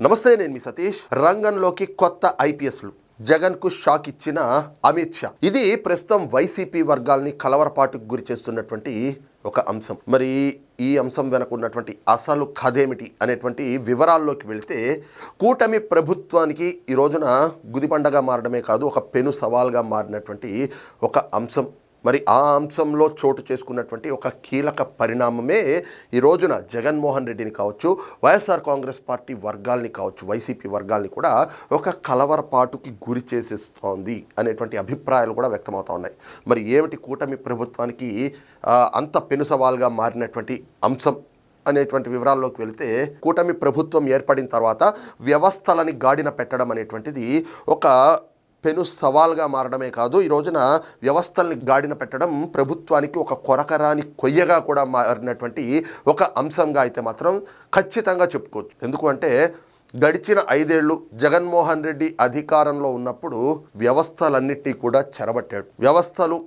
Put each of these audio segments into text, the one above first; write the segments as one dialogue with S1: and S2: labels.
S1: నమస్తే నేను మీ సతీష్. రంగంలోకి కొత్త ఐపీఎస్లు. జగన్కు షాక్ ఇచ్చిన అమిత్ షా. ఇది ప్రస్తుతం వైసీపీ వర్గాల్ని కలవరపాటుకు గురి చేస్తున్నటువంటి ఒక అంశం. మరి ఈ అంశం వెనక ఉన్నటువంటి అసలు కథేమిటి అనేటువంటి వివరాల్లోకి వెళితే కూటమి ప్రభుత్వానికి ఈ రోజున గుదిపండగా మారడమే కాదు ఒక పెను సవాల్గా మారినటువంటి ఒక అంశం. మరి ఆ అంశంలో చోటు చేసుకున్నటువంటి ఒక కీలక పరిణామమే ఈ రోజున జగన్మోహన్ రెడ్డిని కావచ్చు వైఎస్ఆర్ కాంగ్రెస్ పార్టీ వర్గాల్ని కావచ్చు వైసీపీ వర్గాల్ని కూడా ఒక కలవరపాటుకి గురి చేసేస్తోంది అనేటువంటి అభిప్రాయాలు కూడా వ్యక్తమవుతా ఉన్నాయి. మరి ఏమిటి కూటమి ప్రభుత్వానికి అంత పెను సవాల్గా మారినటువంటి అంశం అనేటువంటి వివరాల్లోకి వెళితే కూటమి ప్రభుత్వం ఏర్పడిన తర్వాత వ్యవస్థలని గాడిన పెట్టడం అనేటువంటిది ఒక పెను సవాల్గా మారడమే కాదు ఈ రోజున వ్యవస్థల్ని గాడిన పెట్టడం ప్రభుత్వానికి ఒక కొరకరాని కొయ్యగా కూడా మారినటువంటి ఒక అంశంగా అయితే మాత్రం ఖచ్చితంగా చెప్పుకోవచ్చు. ఎందుకు అంటే గడిచిన ఐదేళ్ళు జగన్మోహన్ రెడ్డి అధికారంలో ఉన్నప్పుడు వ్యవస్థలన్నిటినీ కూడా చెరబట్టాడు. వ్యవస్థలు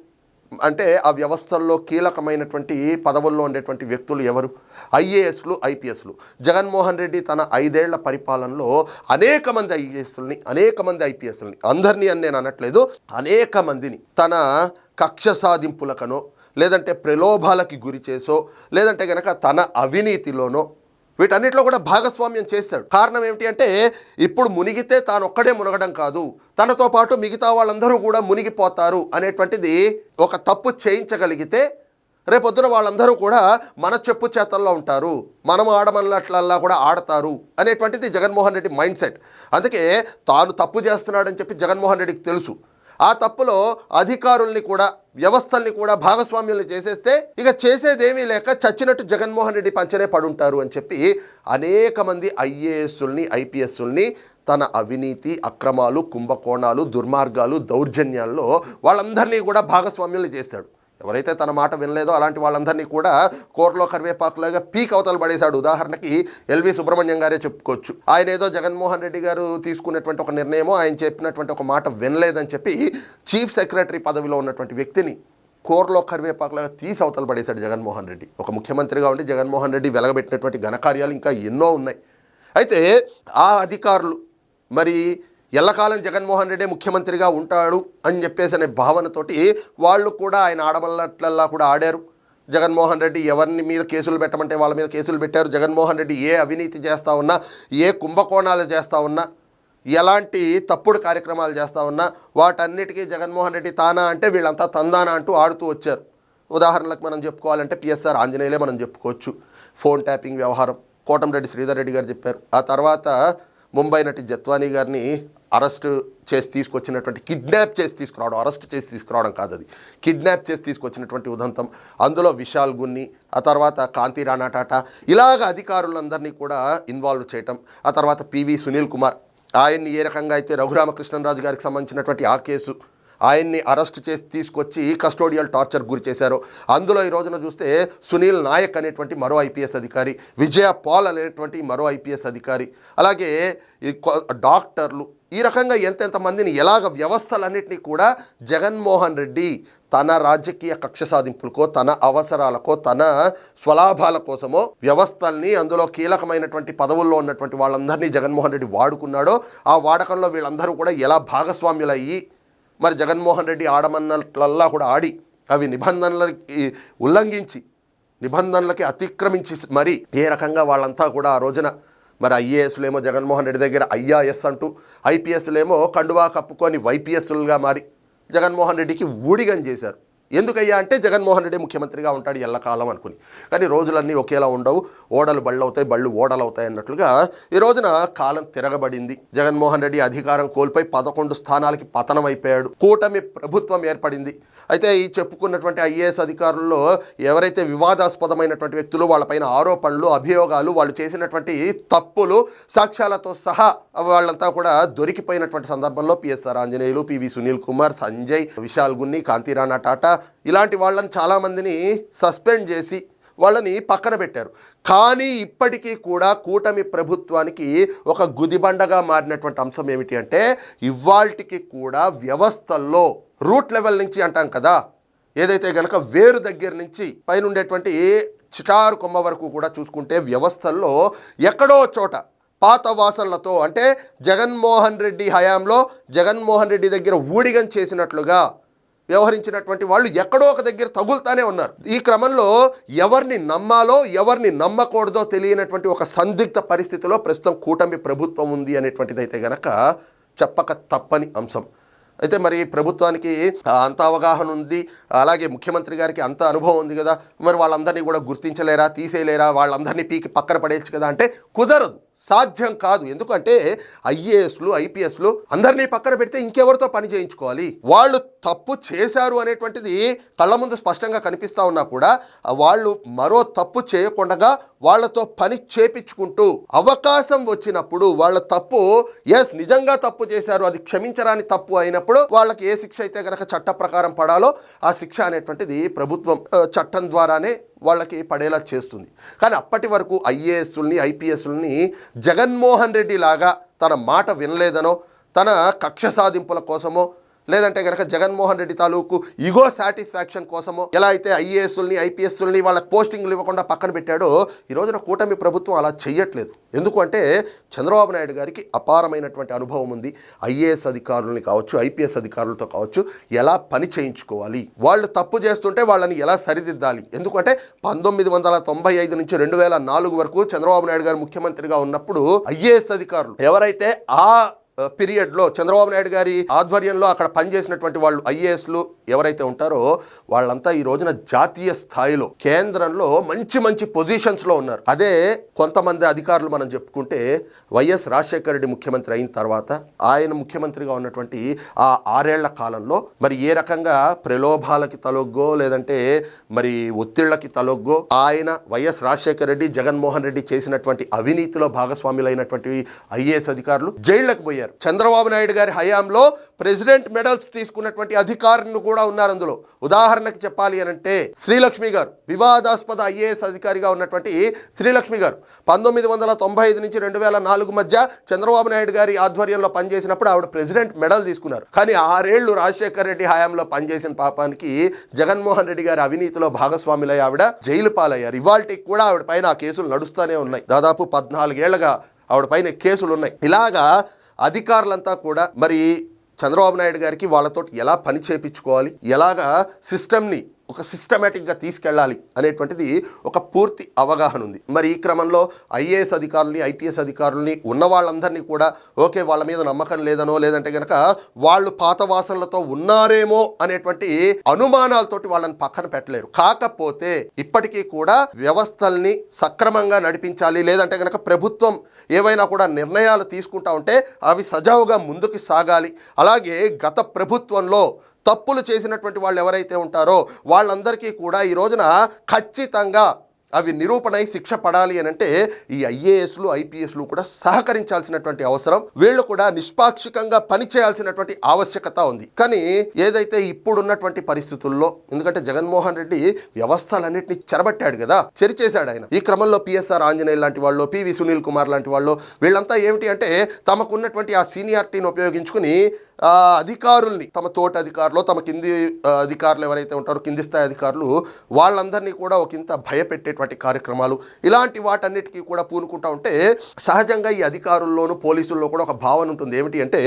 S1: అంటే ఆ వ్యవస్థల్లో కీలకమైనటువంటి పదవుల్లో ఉండేటువంటి వ్యక్తులు ఎవరు? ఐఏఎస్లు ఐపీఎస్లు. జగన్మోహన్ రెడ్డి తన ఐదేళ్ళ పరిపాలనలో అనేక మంది ఐఏఎస్లని అనేక మంది ఐపీఎస్లని అందరినీ అని నేను అనట్లేదు. అనేక మందిని తన కక్ష సాధింపులకనో లేదంటే ప్రలోభాలకి గురి చేసో లేదంటే గనక తన అవినీతిలోనో వీటన్నిటిలో కూడా భాగస్వామ్యం చేశాడు. కారణం ఏమిటి అంటే ఇప్పుడు మునిగితే తాను ఒక్కడే మునగడం కాదు. తనతో పాటు మిగతా వాళ్ళందరూ కూడా మునిగిపోతారు అనేటువంటిది ఒక తప్పు చేయించగలిగితే రేపొద్దున వాళ్ళందరూ కూడా మన చెప్పు చేతల్లో ఉంటారు. మనం ఆడమన్నట్లల్లా కూడా ఆడతారు అనేటువంటిది జగన్మోహన్ రెడ్డి మైండ్ సెట్. అందుకే తాను తప్పు చేస్తున్నాడని చెప్పి జగన్మోహన్ రెడ్డికి తెలుసు. ఆ తప్పులో అధికారుల్ని కూడా వ్యవస్థల్ని కూడా భాగస్వామ్యుల్ని చేసేస్తే ఇక చేసేదేమీ లేక చచ్చినట్టు జగన్మోహన్ రెడ్డి పంచనే పడుంటారు అని చెప్పి అనేక మంది ఐఏఎస్సుల్ని ఐపీఎస్సుల్ని తన అవినీతి అక్రమాలు కుంభకోణాలు దుర్మార్గాలు దౌర్జన్యాల్లో వాళ్ళందరినీ కూడా భాగస్వామ్యుల్ని చేశాడు. ఎవరైతే తన మాట వినలేదో అలాంటి వాళ్ళందరినీ కూడా కోరలో కరివేపాకులాగా పీక్ అవతలు పడేశాడు. ఉదాహరణకి ఎల్వి సుబ్రహ్మణ్యం గారే చెప్పుకోవచ్చు. ఆయన ఏదో జగన్మోహన్ రెడ్డి గారు తీసుకున్నటువంటి ఒక నిర్ణయమో ఆయన చెప్పినటువంటి ఒక మాట వినలేదని చెప్పి చీఫ్ సెక్రటరీ పదవిలో ఉన్నటువంటి వ్యక్తిని కోర్లో కరివేపాకులాగా తీసి అవతలు పడేశాడు జగన్మోహన్ రెడ్డి. ఒక ముఖ్యమంత్రిగా ఉండి జగన్మోహన్ రెడ్డి వెలగబెట్టినటువంటి ఘనకార్యాలు ఇంకా ఎన్నో ఉన్నాయి. అయితే ఆ అధికారులు మరి ఎల్లకాలం జగన్మోహన్ రెడ్డి ముఖ్యమంత్రిగా ఉంటాడు అని చెప్పేసి అనే భావనతోటి వాళ్ళు కూడా ఆయన ఆడబల్లట్లల్లా కూడా ఆడారు. జగన్మోహన్ రెడ్డి ఎవరిని మీద కేసులు పెట్టమంటే వాళ్ళ మీద కేసులు పెట్టారు. జగన్మోహన్ రెడ్డి ఏ అవినీతి చేస్తూ ఉన్నా ఏ కుంభకోణాలు చేస్తూ ఉన్నా ఎలాంటి తప్పుడు కార్యక్రమాలు చేస్తూ ఉన్నా వాటన్నిటికీ జగన్మోహన్ రెడ్డి తానా అంటే వీళ్ళంతా తందానా అంటూ ఆడుతూ వచ్చారు. ఉదాహరణలకు మనం చెప్పుకోవాలంటే పిఎస్ఆర్ ఆంజనేయులే మనం చెప్పుకోవచ్చు. ఫోన్ ట్యాపింగ్ వ్యవహారం. కోటంరెడ్డి శ్రీధర్ రెడ్డి గారు చెప్పారు. ఆ తర్వాత ముంబై నటి జత్వానీ గారిని అరెస్ట్ చేసి తీసుకొచ్చినటువంటి కిడ్నాప్ చేసి తీసుకురావడం అరెస్ట్ చేసి తీసుకురావడం కాదు అది కిడ్నాప్ చేసి తీసుకొచ్చినటువంటి ఉదంతం. అందులో విశాల్ గున్ని ఆ తర్వాత కాంతి రాణా టాటా ఇలాగ అధికారులందరినీ కూడా ఇన్వాల్వ్ చేయటం ఆ తర్వాత పివి సునీల్ కుమార్ ఆయన్ని ఏ రకంగా అయితే రఘురామకృష్ణరాజు గారికి సంబంధించినటువంటి ఆ కేసు ఆయన్ని అరెస్ట్ చేసి తీసుకొచ్చి కస్టోడియల్ టార్చర్ గురి చేశారు. అందులో ఈ రోజున చూస్తే సునీల్ నాయక్ అనేటువంటి మరో ఐపీఎస్ అధికారి విజయ పాల్ అనేటువంటి మరో ఐపీఎస్ అధికారి అలాగే డాక్టర్లు ఈ రకంగా ఎంతెంత మందిని ఎలాగ వ్యవస్థలన్నింటినీ కూడా జగన్మోహన్ రెడ్డి తన రాజకీయ కక్ష సాధింపులకో తన అవసరాలకో తన స్వలాభాల కోసమో వ్యవస్థల్ని అందులో కీలకమైనటువంటి పదవుల్లో ఉన్నటువంటి వాళ్ళందరినీ జగన్మోహన్ రెడ్డి వాడుకున్నాడో ఆ వాడకంలో వీళ్ళందరూ కూడా ఎలా భాగస్వామ్యులయ్యి మరి జగన్మోహన్ రెడ్డి ఆడమన్నట్లల్లా కూడా ఆడి అవి నిబంధనలకి ఉల్లంఘించి నిబంధనలకి అతిక్రమించి మరి ఏ రకంగా వాళ్ళంతా కూడా ఆ రోజున మరి ఐఏఎస్లేమో జగన్మోహన్ రెడ్డి దగ్గర ఐఆర్ఎస్ అంటూ ఐపీఎస్లేమో కండువా కప్పుకొని వైపీఎస్లుగా మారి జగన్మోహన్ రెడ్డికి ఊడిగం చేశారు. ఎందుకయ్యా అంటే జగన్మోహన్ రెడ్డి ముఖ్యమంత్రిగా ఉంటాడు ఎల్లకాలం అనుకుని. కానీ రోజులన్నీ ఒకేలా ఉండవు. ఓడలు బళ్ళు అవుతాయి బళ్ళు ఓడలు అవుతాయి అన్నట్లుగా ఈ రోజున కాలం తిరగబడింది. జగన్మోహన్ రెడ్డి అధికారం కోల్పోయి పదకొండు స్థానాలకి పతనం అయిపోయాడు కూటమి ప్రభుత్వం ఏర్పడింది. అయితే ఈ చెప్పుకున్నటువంటి ఐఏఎస్ అధికారుల్లో ఎవరైతే వివాదాస్పదమైనటువంటి వ్యక్తులు వాళ్ళపైన ఆరోపణలు అభియోగాలు వాళ్ళు చేసినటువంటి తప్పులు సాక్ష్యాలతో సహా వాళ్ళంతా కూడా దొరికిపోయినటువంటి సందర్భంలో పిఎస్ఆర్ ఆంజనేయులు పివి సునీల్ కుమార్ సంజయ్ విశాల్ గున్ని కాంతిరాణా టాటా ఇలాంటి వాళ్ళని చాలామందిని సస్పెండ్ చేసి వాళ్ళని పక్కన పెట్టారు. కానీ ఇప్పటికీ కూడా కూటమి ప్రభుత్వానికి ఒక గుదిబండగా మారినటువంటి అంశం ఏమిటి అంటే ఇవాల్టికి కూడా వ్యవస్థల్లో రూట్ లెవెల్ నుంచి అంటాం కదా ఏదైతే గనక వేరు దగ్గర నుంచి పైన ఉండేటువంటి చిటారు కొమ్మ వరకు కూడా చూసుకుంటే వ్యవస్థల్లో ఎక్కడో చోట పాత వాసనలతో అంటే జగన్మోహన్ రెడ్డి హయాంలో జగన్మోహన్ రెడ్డి దగ్గర ఊడిగం చేసినట్లుగా వ్యవహరించినటువంటి వాళ్ళు ఎక్కడో ఒక దగ్గర తగులుతానే ఉన్నారు. ఈ క్రమంలో ఎవరిని నమ్మాలో ఎవరిని నమ్మకూడదో తెలియనటువంటి ఒక సందిగ్ధ పరిస్థితిలో ప్రస్తుతం కూటమి ప్రభుత్వం ఉంది అనేటువంటిది అయితే గనక చెప్పక తప్పని అంశం. అయితే మరి ప్రభుత్వానికి అంత అవగాహన ఉంది అలాగే ముఖ్యమంత్రి గారికి అంత అనుభవం ఉంది కదా మరి వాళ్ళందరినీ కూడా గుర్తించలేరా తీసేయలేరా వాళ్ళందరినీ పీకి పక్కన పడేయచ్చు కదా అంటే కుదరదు. సాధ్యం కాదు. ఎందుకంటే ఐఏఎస్లు ఐపీఎస్లు అందరినీ పక్కన పెడితే ఇంకెవరితో పని చేయించుకోవాలి? వాళ్ళు తప్పు చేశారు అనేటువంటిది కళ్ళ ముందు స్పష్టంగా కనిపిస్తా ఉన్నా కూడా వాళ్ళు మరో తప్పు చేయకుండా వాళ్ళతో పని చేపించుకుంటూ అవకాశం వచ్చినప్పుడు వాళ్ళ తప్పు ఎస్ నిజంగా తప్పు చేశారు అది క్షమించరాని తప్పు అయినప్పుడు వాళ్ళకి ఏ శిక్ష అయితే కనుక చట్ట ప్రకారం పడాలో ఆ శిక్ష అనేటువంటిది ప్రభుత్వం చట్టం ద్వారానే వాళ్ళకి పడేలా చేస్తుంది. కానీ అప్పటి వరకు ఐఏఎస్ని ఐపీఎస్ని జగన్మోహన్ రెడ్డి లాగా తన మాట వినలేదనో తన కక్ష సాధింపుల కోసమో లేదంటే కనుక జగన్మోహన్ రెడ్డి తాలూకు ఇగో సాటిస్ఫాక్షన్ కోసమో ఎలా అయితే ఐఏఎస్ల్ని ఐపీఎస్ల్ని వాళ్ళకి పోస్టింగ్లు ఇవ్వకుండా పక్కన పెట్టాడో ఈ రోజున కూటమి ప్రభుత్వం అలా చేయట్లేదు ఎందుకు అంటే చంద్రబాబు నాయుడు గారికి అపారమైనటువంటి అనుభవం ఉంది. ఐఏఎస్ అధికారులని కావచ్చు ఐపీఎస్ అధికారులతో కావచ్చు ఎలా పని చేయించుకోవాలి? వాళ్ళు తప్పు చేస్తుంటే వాళ్ళని ఎలా సరిదిద్దాలి? ఎందుకంటే పంతొమ్మిది వందల తొంభై ఐదు నుంచి రెండు వేల నాలుగు వరకు చంద్రబాబు నాయుడు గారు ముఖ్యమంత్రిగా ఉన్నప్పుడు ఐఏఎస్ అధికారులు ఎవరైతే ఆ పీరియడ్లో చంద్రబాబు నాయుడు గారి ఆధ్వర్యంలో అక్కడ పనిచేసినటువంటి వాళ్ళు ఐఏఎస్లు ఎవరైతే ఉంటారో వాళ్ళంతా ఈ రోజున జాతీయ స్థాయిలో కేంద్రంలో మంచి మంచి పొజిషన్స్లో ఉన్నారు. అదే కొంతమంది అధికారులు మనం చెప్పుకుంటే వైఎస్ రాజశేఖర రెడ్డి ముఖ్యమంత్రి అయిన తర్వాత ఆయన ముఖ్యమంత్రిగా ఉన్నటువంటి ఆ ఆరేళ్ళ కాలంలో మరి ఏ రకంగా ప్రలోభాలకి తలొగ్గో లేదంటే మరి ఒత్తిళ్ళకి తలొగ్గో ఆయన వైఎస్ రాజశేఖర రెడ్డి జగన్మోహన్ రెడ్డి చేసినటువంటి అవినీతిలో భాగస్వాములైనటువంటి ఐఏఎస్ అధికారులు జైళ్ళకు పోయారు. చంద్రబాబు నాయుడు గారి హయాంలో ప్రెసిడెంట్ మెడల్స్ తీసుకున్నటువంటి అధికారులు కూడా ఉన్నారు అందులో. ఉదాహరణకి చెప్పాలి అని అంటే శ్రీలక్ష్మి గారు వివాదాస్పద ఐఏఎస్ అధికారిగా ఉన్నటువంటి శ్రీలక్ష్మి గారు. పంతొమ్మిది వందల తొంభై ఐదు నుంచి రెండు వేల నాలుగు మధ్య చంద్రబాబు నాయుడు గారి ఆధ్వర్యంలో పనిచేసినప్పుడు ఆవిడ ప్రెసిడెంట్ మెడల్ తీసుకున్నారు. కానీ ఆరేళ్ళు రాజశేఖర రెడ్డి హయాంలో పనిచేసిన పాపానికి జగన్మోహన్ రెడ్డి గారి అవినీతిలో భాగస్వాములై ఆవిడ జైలు పాలయ్యారు. ఇవాళకి కూడా ఆవిడ పైన ఆ కేసులు నడుస్తూనే ఉన్నాయి. దాదాపు పద్నాలుగేళ్ళగా ఆవిడ పైన కేసులు ఉన్నాయి ఇలాగా అధికారులంతా కూడా మరి చంద్రబాబు నాయుడు గారికి వాళ్ళతో ఎలా పని చేపించుకోవాలి? ఎలాగా సిస్టమ్ని ఒక సిస్టమేటిక్గా తీసుకెళ్ళాలి అనేటువంటిది ఒక పూర్తి అవగాహన ఉంది. మరి ఈ క్రమంలో ఐఏఎస్ అధికారుల్ని ఐపీఎస్ అధికారుల్ని ఉన్న వాళ్ళందరినీ కూడా ఓకే వాళ్ళ మీద నమ్మకం లేదనో లేదంటే కనుక వాళ్ళు పాత వాసనలతో ఉన్నారేమో అనేటువంటి అనుమానాలతోటి వాళ్ళని పక్కన పెట్టలేరు. కాకపోతే ఇప్పటికీ కూడా వ్యవస్థల్ని సక్రమంగా నడిపించాలి లేదంటే కనుక ప్రభుత్వం ఏవైనా కూడా నిర్ణయాలు తీసుకుంటా ఉంటే అవి సజావుగా ముందుకు సాగాలి. అలాగే గత ప్రభుత్వంలో తప్పులు చేసినటువంటి వాళ్ళు ఎవరైతే ఉంటారో వాళ్ళందరికీ కూడా ఈ రోజున ఖచ్చితంగా అవి నిరూపణై శిక్ష పడాలి అని అంటే ఈ ఐఏఎస్లు ఐపీఎస్లు కూడా సహకరించాల్సినటువంటి అవసరం. వీళ్ళు కూడా నిష్పాక్షికంగా పని చేయాల్సినటువంటి ఆవశ్యకత ఉంది. కానీ ఏదైతే ఇప్పుడున్నటువంటి పరిస్థితుల్లో ఎందుకంటే జగన్మోహన్ రెడ్డి వ్యవస్థలన్నింటినీ చెరబట్టాడు కదా చెరిచేశాడు ఆయన. ఈ క్రమంలో పిఎస్ఆర్ ఆంజనేయులు లాంటి వాళ్ళు పివి సునీల్ కుమార్ లాంటి వాళ్ళు వీళ్ళంతా ఏమిటి అంటే తమకున్నటువంటి ఆ సీనియారిటీని ఉపయోగించుకుని అధికారుల్ని తమ తోటి అధికారులు తమ కింది అధికారులు ఎవరైతే ఉంటారో కింది స్థాయి అధికారులు వాళ్ళందరినీ కూడా ఒక ఇంత భయపెట్టేటువంటి కార్యక్రమాలు ఇలాంటి వాటన్నిటికీ కూడా పూనుకుంటా ఉంటే సహజంగా ఈ అధికారుల్లోనూ పోలీసుల్లో కూడా ఒక భావన ఉంటుంది. ఏమిటి అంటే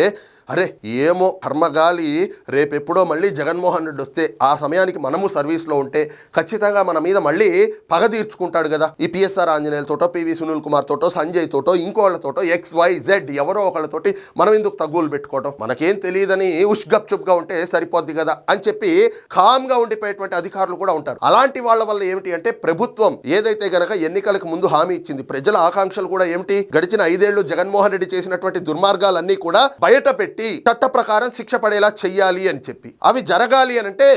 S1: అరే ఏమో కర్మగాలి రేపెప్పుడో మళ్ళీ జగన్మోహన్ రెడ్డి వస్తే ఆ సమయానికి మనము సర్వీస్లో ఉంటే ఖచ్చితంగా మన మీద మళ్ళీ పగ తీర్చుకుంటాడు కదా. ఈ పిఎస్ఆర్ ఆంజనేయులతోటో పివి సునీల్ కుమార్ తోటో సంజయ్ తోటో ఇంకోళ్ళతోటో ఎక్స్ వై జెడ్ ఎవరో ఒకళ్ళతోటి మనం ఎందుకు తగ్గులు పెట్టుకోవటం? మనకేం తెలియదని ఉష్గప్ చుప్గా ఉంటే సరిపోద్ది కదా అని చెప్పి కామ్గా ఉండిపోయేటువంటి అధికారులు కూడా ఉంటారు. అలాంటి వాళ్ళ వల్ల ఏమిటి అంటే ప్రభుత్వం ఏదైతే గనక ఎన్నికలకు ముందు హామీ ఇచ్చింది ప్రజల ఆకాంక్షలు కూడా ఏమిటి? గడిచిన ఐదేళ్ళు జగన్మోహన్ రెడ్డి చేసినటువంటి దుర్మార్గాలన్నీ కూడా బయట పెట్టి చట్ట ప్రకారం శిక్ష పడేలా చెయ్యాలి అని చెప్పి. అవి జరగాలి అని అంటే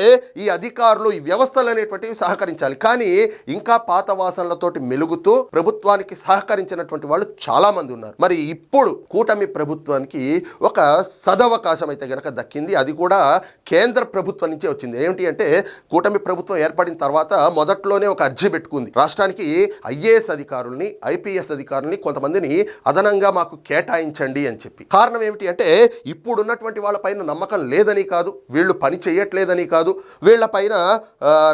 S1: ఈ అధికారులు ఈ వ్యవస్థలు అనేటువంటివి సహకరించాలి. కానీ ఇంకా పాత వాసనలతోటి మెలుగుతూ ప్రభుత్వానికి సహకరించినటువంటి వాళ్ళు చాలా మంది ఉన్నారు. మరి ఇప్పుడు కూటమి ప్రభుత్వానికి ఒక సదవకాశం అయితే గనక దక్కింది. అది కూడా కేంద్ర ప్రభుత్వం నుంచే వచ్చింది. ఏమిటి అంటే కూటమి ప్రభుత్వం ఏర్పడిన తర్వాత మొదట్లోనే ఒక అర్జీ పెట్టుకుంది. రాష్ట్రానికి ఐఏఎస్ అధికారుల్ని ఐపీఎస్ అధికారుల్ని కొంతమందిని అదనంగా మాకు కేటాయించండి అని చెప్పి. కారణం ఏమిటి అంటే ఇప్పుడున్నటువంటి వాళ్ళపైన నమ్మకం లేదని కాదు. వీళ్ళు పని చేయట్లేదని కాదు. వీళ్ళపైన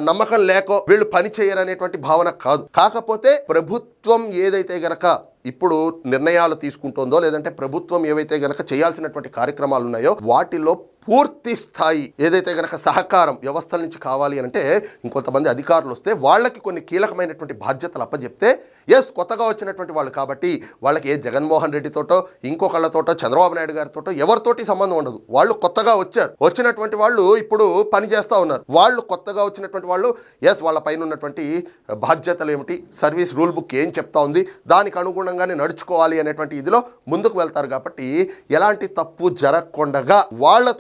S1: నమ్మకం లేకో వీళ్ళు పని చేయరనేటువంటి భావన కాదు. కాకపోతే ప్రభుత్వం ఏదైతే గనక ఇప్పుడు నిర్ణయాలు తీసుకుంటుందో లేదంటే ప్రభుత్వం ఏవైతే గనక చేయాల్సినటువంటి కార్యక్రమాలు ఉన్నాయో వాటిలో పూర్తి స్థాయి ఏదైతే గనక సహకారం వ్యవస్థల నుంచి కావాలి అంటే ఇంకొంతమంది అధికారులు వస్తే వాళ్ళకి కొన్ని కీలకమైనటువంటి బాధ్యతలు అప్పచెప్తే ఎస్ కొత్తగా వచ్చినటువంటి వాళ్ళు కాబట్టి వాళ్ళకి ఏ జగన్మోహన్ రెడ్డితోటో ఇంకొకళ్ళతోటో చంద్రబాబు నాయుడు గారితోటో ఎవరితోటి సంబంధం ఉండదు. వాళ్ళు కొత్తగా వచ్చారు. వచ్చినటువంటి వాళ్ళు ఇప్పుడు పని చేస్తూ ఉన్నారు. వాళ్ళు కొత్తగా వచ్చినటువంటి వాళ్ళు ఎస్ వాళ్ళ పైన ఉన్నటువంటి బాధ్యతలు ఏమిటి? సర్వీస్ రూల్ బుక్ ఏం చెప్తా ఉంది? దానికి అనుగుణంగానే నడుచుకోవాలి అనేటువంటి ఇదిలో ముందుకు వెళ్తారు కాబట్టి ఎలాంటి తప్పు జరగకుండగా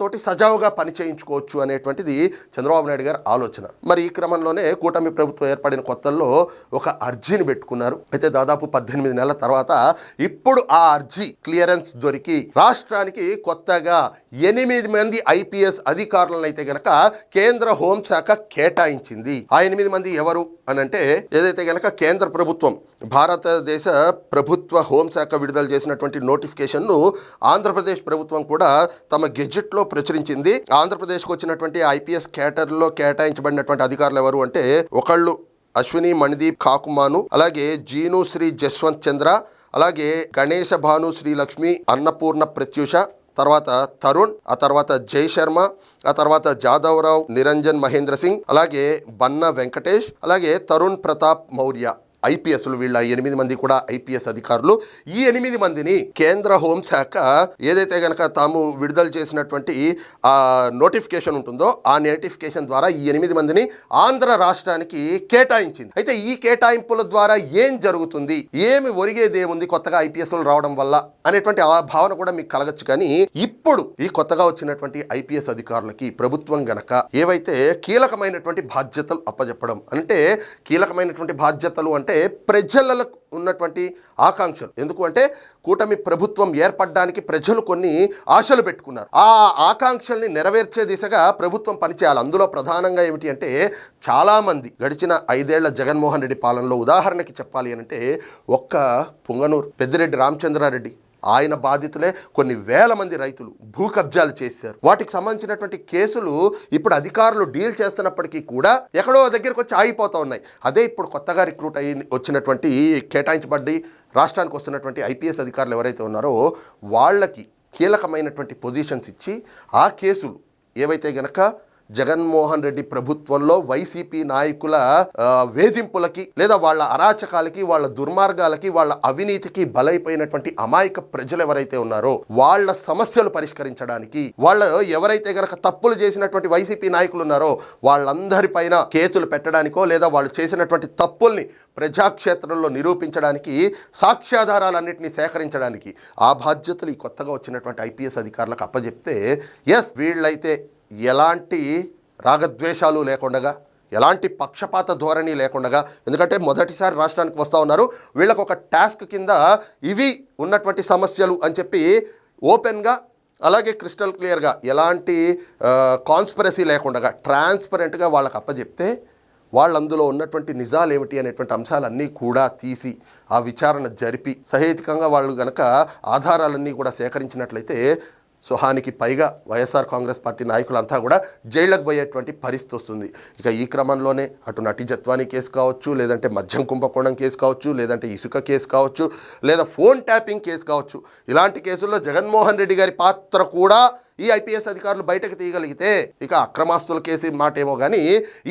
S1: తోటి సజావుగా పని చేయించుకోవచ్చు అనేటువంటిది చంద్రబాబు నాయుడు గారి ఆలోచన. మరి ఈ క్రమంలోనే కూటమి ప్రభుత్వం ఏర్పడిన కొత్తల్లో ఒక అర్జీని పెట్టుకున్నారు. అయితే దాదాపు పద్దెనిమిది నెలల తర్వాత ఇప్పుడు ఆ అర్జీ క్లియరెన్స్ దొరికి రాష్ట్రానికి కొత్తగా ఎనిమిది మంది ఐపీఎస్ అధికారులను అయితే గనక కేంద్ర హోంశాఖ కేటాయించింది. ఆ ఎనిమిది మంది ఎవరు అని అంటే ఏదైతే గనక కేంద్ర ప్రభుత్వం భారతదేశ ప్రభుత్వ హోంశాఖ విడుదల చేసినటువంటి నోటిఫికేషన్ను ఆంధ్రప్రదేశ్ ప్రభుత్వం కూడా తమ గెజెట్లో ప్రచురించింది ఆంధ్రప్రదేశ్కు వచ్చినటువంటి ఐపీఎస్ కేటర్లో కేటాయించబడినటువంటి అధికారులు ఎవరు అంటే ఒకళ్ళు అశ్విని మణిదీప్ కాకుమాను అలాగే జీను శ్రీ జస్వంత్ చంద్ర అలాగే గణేశ భాను శ్రీలక్ష్మి అన్నపూర్ణ ప్రత్యూష తర్వాత తరుణ్ ఆ తర్వాత జై శర్మ ఆ తర్వాత జాదవరావు నిరంజన్ మహేంద్ర సింగ్ అలాగే బన్న వెంకటేష్ అలాగే తరుణ్ ప్రతాప్ మౌర్య. ఐపీఎస్లు వీళ్ళ ఎనిమిది మంది కూడా ఐపీఎస్ అధికారులు. ఈ ఎనిమిది మందిని కేంద్ర హోంశాఖ ఏదైతే గనక తాము విడుదల చేసినటువంటి ఆ నోటిఫికేషన్ ఉంటుందో ఆ నోటిఫికేషన్ ద్వారా ఈ ఎనిమిది మందిని ఆంధ్ర రాష్ట్రానికి కేటాయించింది. అయితే ఈ కేటాయింపుల ద్వారా ఏం జరుగుతుంది? ఏమి ఒరిగేది ఏముంది కొత్తగా ఐపీఎస్లు రావడం వల్ల? అనేటువంటి ఆ భావన కూడా మీకు కలగచ్చు. కానీ ఇప్పుడు ఈ కొత్తగా వచ్చినటువంటి ఐపీఎస్ అధికారులకి ప్రభుత్వం గనక ఏవైతే కీలకమైనటువంటి బాధ్యతలు అప్పజెప్పడం అంటే కీలకమైనటువంటి బాధ్యతలు అంటే అంటే ప్రజలకు ఉన్నటువంటి ఆకాంక్షలు. ఎందుకు అంటే కూటమి ప్రభుత్వం ఏర్పడడానికి ప్రజలు కొన్ని ఆశలు పెట్టుకున్నారు. ఆ ఆకాంక్షల్ని నెరవేర్చే దిశగా ప్రభుత్వం పనిచేయాలి. అందులో ప్రధానంగా ఏమిటి అంటే చాలామంది గడిచిన ఐదేళ్ళ జగన్మోహన్ రెడ్డి పాలనలో ఉదాహరణకి చెప్పాలి అని అంటే ఒక్క పుంగనూరు పెద్దిరెడ్డి రామచంద్రారెడ్డి ఆయన బాధితులే కొన్ని వేల మంది రైతులు భూ కబ్జాలు చేశారు. వాటికి సంబంధించినటువంటి కేసులు ఇప్పుడు అధికారులు డీల్ చేస్తున్నప్పటికీ కూడా ఎక్కడో దగ్గరకు వచ్చి ఆగిపోతూ ఉన్నాయి. అదే ఇప్పుడు కొత్తగా రిక్రూట్ అయ్యి వచ్చినటువంటి కేటాయించబడి రాష్ట్రానికి వస్తున్నటువంటి ఐపీఎస్ అధికారులు ఎవరైతే ఉన్నారో వాళ్ళకి కీలకమైనటువంటి పొజిషన్స్ ఇచ్చి ఆ కేసులు ఏవైతే గనక జగన్మోహన్ రెడ్డి ప్రభుత్వంలో వైసీపీ నాయకుల వేధింపులకి లేదా వాళ్ళ అరాచకాలకి వాళ్ళ దుర్మార్గాలకి వాళ్ళ అవినీతికి బలైపోయినటువంటి అమాయక ప్రజలు ఎవరైతే ఉన్నారో వాళ్ళ సమస్యలు పరిష్కరించడానికి వాళ్ళ ఎవరైతే గనక తప్పులు చేసినటువంటి వైసీపీ నాయకులు ఉన్నారో వాళ్ళందరిపైన కేసులు పెట్టడానికో లేదా వాళ్ళు చేసినటువంటి తప్పుల్ని ప్రజాక్షేత్రంలో నిరూపించడానికి సాక్ష్యాధారాలన్నింటినీ సేకరించడానికి ఆ బాధ్యతలు ఈ కొత్తగా వచ్చినటువంటి ఐపీఎస్ అధికారులకు అప్పజెప్తే ఎస్ వీళ్ళైతే ఎలాంటి రాగద్వేషాలు లేకుండగా ఎలాంటి పక్షపాత ధోరణి లేకుండగా ఎందుకంటే మొదటిసారి రాష్ట్రానికి వస్తూ ఉన్నారు వీళ్ళకు ఒక టాస్క్ కింద ఇవి ఉన్నటువంటి సమస్యలు అని చెప్పి ఓపెన్గా అలాగే క్రిస్టల్ క్లియర్గా ఎలాంటి కాన్స్పరసీ లేకుండా ట్రాన్స్పరెంట్గా వాళ్ళకి అప్పచెప్తే వాళ్ళు అందులో ఉన్నటువంటి నిజాలు ఏమిటి అనేటువంటి అంశాలన్నీ కూడా తీసి ఆ విచారణ జరిపి సహేతికంగా వాళ్ళు కనుక ఆధారాలన్నీ కూడా సేకరించినట్లయితే సుహానికి పైగా వైఎస్ఆర్ కాంగ్రెస్ పార్టీ నాయకులంతా కూడా జైళ్ళకు పోయేటువంటి పరిస్థితి వస్తుంది. ఇక ఈ క్రమంలోనే అటు నటి కేసు కావచ్చు లేదంటే మద్యం కుంభకోణం కేసు కావచ్చు లేదంటే ఇసుక కేసు కావచ్చు లేదా ఫోన్ ట్యాపింగ్ కేసు కావచ్చు ఇలాంటి కేసుల్లో జగన్మోహన్ రెడ్డి గారి పాత్ర కూడా ఈ ఐపీఎస్ అధికారులు బయటకు తీయగలిగితే ఇక అక్రమాస్తుల కేసు మాట ఏమో కానీ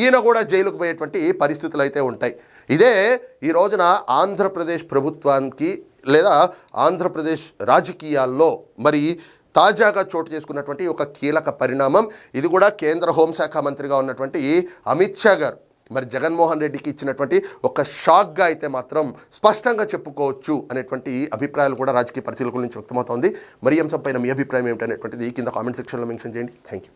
S1: ఈయన కూడా జైలుకు పోయేటువంటి పరిస్థితులు అయితే ఉంటాయి. ఇదే ఈ రోజున ఆంధ్రప్రదేశ్ ప్రభుత్వానికి లేదా ఆంధ్రప్రదేశ్ రాజకీయాల్లో మరి తాజాగా చోటు చేసుకున్నటువంటి ఒక కీలక పరిణామం. ఇది కూడా కేంద్ర హోంశాఖ మంత్రిగా ఉన్నటువంటి అమిత్ షా గారు. మరి జగన్మోహన్ రెడ్డికి ఇచ్చినటువంటి ఒక షాక్గా అయితే మాత్రం స్పష్టంగా చెప్పుకోవచ్చు అనేటువంటి అభిప్రాయాలు కూడా రాజకీయ పరిశీలకుల నుంచి వ్యక్తమవుతోంది. మరి అంశంపైన మీ అభిప్రాయం ఏమిటనేటువంటిది కింద కామెంట్ సెక్షన్లో మెన్షన్ చేయండి. Thank you